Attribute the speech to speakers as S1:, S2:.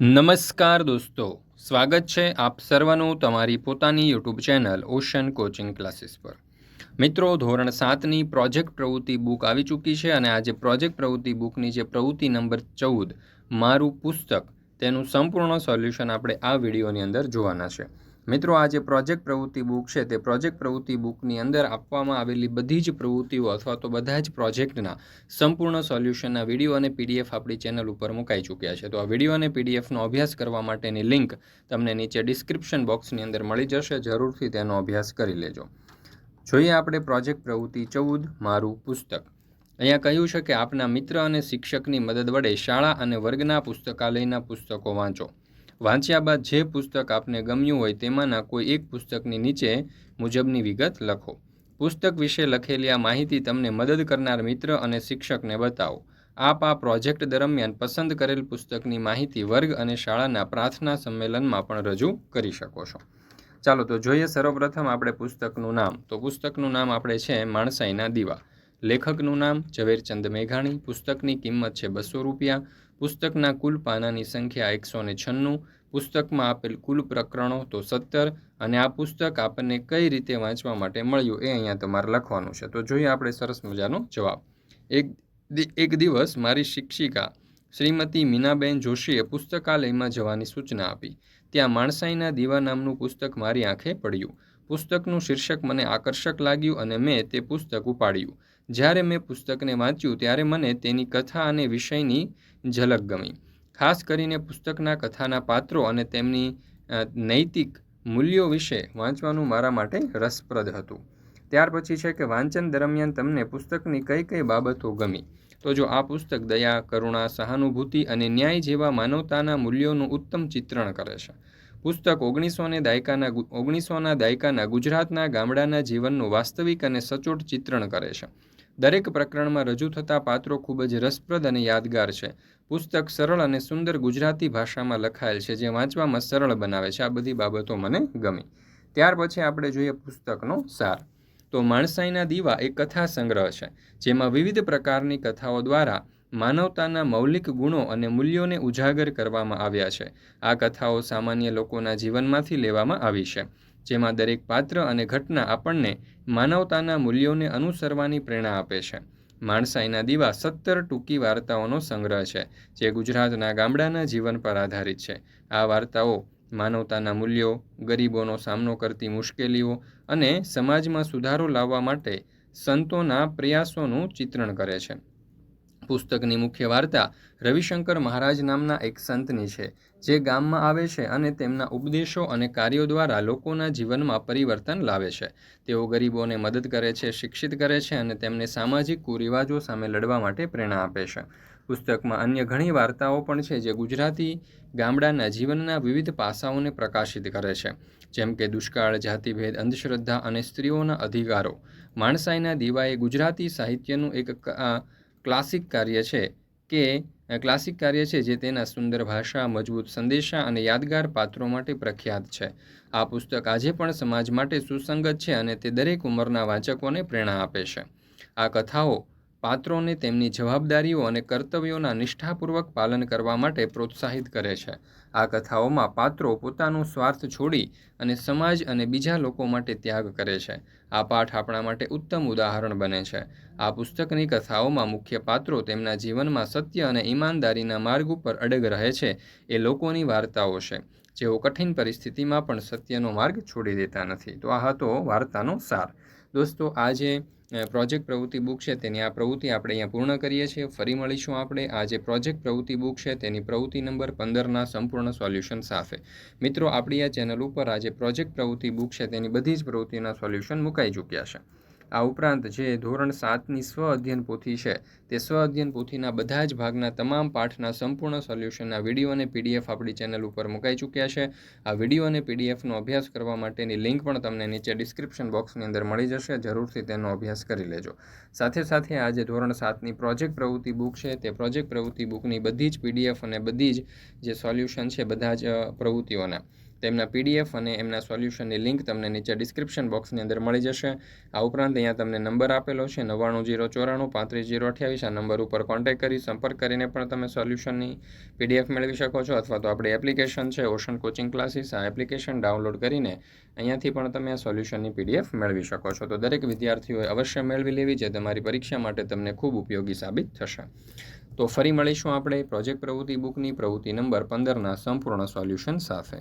S1: નમસ્કાર દોસ્તો, સ્વાગત છે આપ સર્વનું તમારી પોતાની YouTube channel Ocean Coaching Classes પર. મિત્રો, ધોરણ સાતની પ્રોજેક્ટ પ્રવૃત્તિ બુક આવી ચૂકી છે અને આજે પ્રોજેક્ટ પ્રવૃત્તિ બુકની જે પ્રવૃત્તિ નંબર ચૌદ, મારું પુસ્તક, તેનું સંપૂર્ણ સોલ્યુશન આપણે આ વિડીયોની અંદર જોવાના છે. મિત્રો, આ જે પ્રોજેક્ટ પ્રવૃત્તિ બુક છે, તે પ્રોજેક્ટ પ્રવૃત્તિ બુકની અંદર આપવામાં આવેલી બધી જ પ્રવૃત્તિઓ અથવા તો બધા જ પ્રોજેક્ટના સંપૂર્ણ સોલ્યુશનના વીડિયો અને પીડીએફ આપણી ચેનલ ઉપર મુકાઈ ચૂક્યા છે. તો આ વીડિયો અને પીડીએફનો અભ્યાસ કરવા માટેની લિંક તમને નીચે ડિસ્ક્રિપ્શન બોક્સની અંદર મળી જશે. જરૂરથી તેનો અભ્યાસ કરી લેજો. જોઈએ આપણે પ્રોજેક્ટ પ્રવૃત્તિ ચૌદ, મારું પુસ્તક. અહીંયા કહ્યું છે કે આપના મિત્ર અને શિક્ષકની મદદ વડે શાળા અને વર્ગના પુસ્તકાલયના પુસ્તકો વાંચો. વાંચ્યા બાદ જે પુસ્તક આપને ગમ્યું હોય તેમાંના કોઈ એક પુસ્તકની નીચે મુજબની વિગત લખો. પુસ્તક વિશે લખેલી આ માહિતી તમને મદદ કરનાર મિત્ર અને શિક્ષકને બતાવો. આપ આ પ્રોજેક્ટ દરમિયાન પસંદ કરેલ પુસ્તકની માહિતી વર્ગ અને શાળાના પ્રાર્થના સંમેલનમાં પણ રજૂ કરી શકો છો. ચાલો, તો જોઈએ સર્વપ્રથમ આપણે પુસ્તકનું નામ. તો પુસ્તકનું નામ આપણે છે માણસાઈના દીવા. લેખકનું નામ ઝવેરચંદ મેઘાણી. પુસ્તકની કિંમત છે બસો રૂપિયા. પુસ્તકના કુલ પાનાની સંખ્યા એકસો ને છન્નું, પુસ્તકમાં આપેલ કુલ પ્રકરણો તો સત્તર, અને આ પુસ્તક આપણને કઈ રીતે વાંચવા માટે મળ્યું એ અહીંયા તમારે લખવાનું છે. તો જોઈએ આપણે સરસ મજાનો જવાબ. એક એક દિવસ મારી શિક્ષિકા શ્રીમતી મીનાબેન જોશીએ પુસ્તકાલયમાં જવાની સૂચના આપી. ત્યાં માણસાઈના દીવા નામનું પુસ્તક મારી આંખે પડ્યું. પુસ્તકનું શીર્ષક મને આકર્ષક લાગ્યું અને મેં તે પુસ્તક ઉપાડ્યું. જ્યારે મેં પુસ્તકને વાંચ્યું, ત્યારે મને તેની કથા અને વિષયની ઝલક ગમી. ખાસ કરીને પુસ્તકના કથાના પાત્રો અને તેમની નૈતિક મૂલ્યો વિશે વાંચવાનું મારા માટે રસપ્રદ હતું. ત્યાર પછી છે કે વાંચન દરમિયાન તમને પુસ્તકની કઈ કઈ બાબતો ગમી? તો જો આ પુસ્તક દયા, કરુણા, સહાનુભૂતિ અને ન્યાય જેવા માનવતાના મૂલ્યોનું ઉત્તમ ચિત્રણ કરે છે. પુસ્તક ઓગણીસોને દાયકાના ઓગણીસોના દાયકાના ગુજરાતના ગામડાના જીવનનું વાસ્તવિક અને સચોટ ચિત્રણ કરે છે. દરેક પ્રકરણમાં રજૂ થતા પાત્રો ખૂબ જ રસપ્રદ અને યાદગાર છે. પુસ્તક સરળ અને સુંદર ગુજરાતી ભાષામાં લખાયેલ છે, જે વાંચવામાં સરળ બનાવે છે. આ બધી બાબતો મને ગમી. ત્યાર પછી આપણે જોઈએ પુસ્તકનો સાર. તો માણસાઈના દીવા એ કથા સંગ્રહ છે, જેમાં વિવિધ પ્રકારની કથાઓ દ્વારા માનવતાના મૌલિક ગુણો અને મૂલ્યોને ઉજાગર કરવામાં આવ્યા છે. આ કથાઓ સામાન્ય લોકોના જીવનમાંથી લેવામાં આવી છે. જેમાં દરેક પાત્ર અને ઘટના આપણને માનવતાના મૂલ્યોને અનુસરવાની પ્રેરણા આપે છે. માણસાઈના દીવા સત્તર ટૂંકી વાર્તાઓનો સંગ્રહ છે, જે ગુજરાતના ગામડાના જીવન પર આધારિત છે. આ વાર્તાઓ માનવતાના મૂલ્યો, ગરીબોનો સામનો કરતી મુશ્કેલીઓ અને સમાજમાં સુધારો લાવવા માટે સંતોના પ્રયાસોનું ચિત્રણ કરે છે. પુસ્તકની મુખ્ય વાર્તા રવિશંકર મહારાજ નામના એક સંતની છે, જે ગામમાં આવે છે અને તેમના ઉપદેશો અને કાર્યો દ્વારા લોકોના જીવનમાં પરિવર્તન લાવે છે. તેઓ ગરીબોને મદદ કરે છે, શિક્ષિત કરે છે અને તેમને સામાજિક કુરિવાજો સામે લડવા માટે પ્રેરણા આપે છે. પુસ્તકમાં અન્ય ઘણી વાર્તાઓ પણ છે જે ગુજરાતી ગામડાના જીવનના વિવિધ પાસાઓને પ્રકાશિત કરે છે. જેમ કે દુષ્કાળ, જાતિભેદ, અંધશ્રદ્ધા અને સ્ત્રીઓના અધિકારો. માણસાઈના દીવાએ ગુજરાતી સાહિત્યનું એક ક્લાસિક કાર્ય છે કે ક્લાસિક કાર્ય છે જે તેના સુંદર ભાષા, મજબૂત સંદેશા અને યાદગાર પાત્રો માટે પ્રખ્યાત છે. આ પુસ્તક આજે પણ સમાજ માટે સુસંગત છે અને તે દરેક ઉંમરના વાચકોને પ્રેરણા આપે છે. આ કથાઓ પાત્રોને તેમની જવાબદારીઓ અને કર્તવ્યોના નિષ્ઠાપૂર્વક પાલન કરવા માટે પ્રોત્સાહિત કરે છે. આ કથાઓમાં પાત્રો પોતાનો સ્વાર્થ છોડી અને સમાજ અને બીજા લોકો માટે ત્યાગ કરે છે. આ પાઠ આપણા માટે ઉત્તમ ઉદાહરણ બને છે. આ પુસ્તકની કથાઓમાં મુખ્ય પાત્રો તેમના જીવનમાં સત્ય અને ઈમાનદારીના માર્ગ ઉપર અડગ રહે છે એ લોકોની વાર્તાઓ છે. જેઓ કઠિન પરિસ્થિતિમાં પણ સત્યનો માર્ગ છોડી દેતા નથી. તો આ હતો વાર્તાનો સાર. દોસ્તો, આજે પ્રોજેક્ટ પ્રવૃત્તિ બુક છે તેની આ પ્રવૃત્તિ આપણે અહીંયા પૂર્ણ કરીએ છીએ. ફરી મળીશું આપણે. આ જે પ્રોજેક્ટ પ્રવૃત્તિ બુક છે તેની પ્રવૃત્તિ નંબર પંદરના સંપૂર્ણ સોલ્યુશન સાથે. મિત્રો, આપણી આ ચેનલ ઉપર આજે પ્રોજેક્ટ પ્રવૃત્તિ બુક છે તેની બધી જ પ્રવૃત્તિના સોલ્યુશન મુકાઈ ચૂક્યા છે. આ ઉપરાંત જે ધોરણ સાતની સ્વ અધ્યયન પોથી છે, તે સ્વ અધ્યયન પોથીના બધા જ ભાગના તમામ પાઠના સંપૂર્ણ સોલ્યુશનના વીડિયો અને પીડીએફ આપણી ચેનલ ઉપર મુકાઈ ચૂક્યા છે. આ વીડિયો અને પીડીએફનો અભ્યાસ કરવા માટેની લિંક પણ તમને નીચે ડિસ્ક્રિપ્શન બોક્સની અંદર મળી જશે, જરૂરથી તેનો અભ્યાસ કરી લેજો. સાથે સાથે આ જે ધોરણ સાતની પ્રોજેક્ટ પ્રવૃત્તિ બુક છે, તે પ્રોજેક્ટ પ્રવૃત્તિ બુકની બધી જ પીડીએફ અને બધી જ જે સોલ્યુશન છે, બધા જ પ્રવૃત્તિઓના. તેમના પીડીએફ અને એમના સોલ્યુશનની લિંક તમને નીચે ડિસ્ક્રિપ્શન બોક્સની અંદર મળી જશે. આ ઉપરાંત અહીંયા તમને નંબર આપેલો છે, નવ્વાણું જીરો ચોરાણું પાંત્રીસ જીરો અઠ્યાવીસ. આ નંબર ઉપર કોન્ટેક્ટ કરી, સંપર્ક કરીને પણ તમે સોલ્યુશનની પીડીએફ મેળવી શકો છો અથવા તો આપણી એપ્લિકેશન છે, ઓશન કોચિંગ ક્લાસીસ, આ એપ્લિકેશન ડાઉનલોડ કરીને અહીંયાથી પણ તમે આ સોલ્યુશનની પીડીએફ મેળવી શકો છો. તો દરેક વિદ્યાર્થીઓએ અવશ્ય મેળવી લેવી જે તમારી પરીક્ષા માટે તમને ખૂબ ઉપયોગી સાબિત થશે. તો ફરી મળીશું આપણે પ્રોજેક્ટ પ્રવૃત્તિ બુકની પ્રવૃત્તિ નંબર પંદરના સંપૂર્ણ સોલ્યુશન સાથે.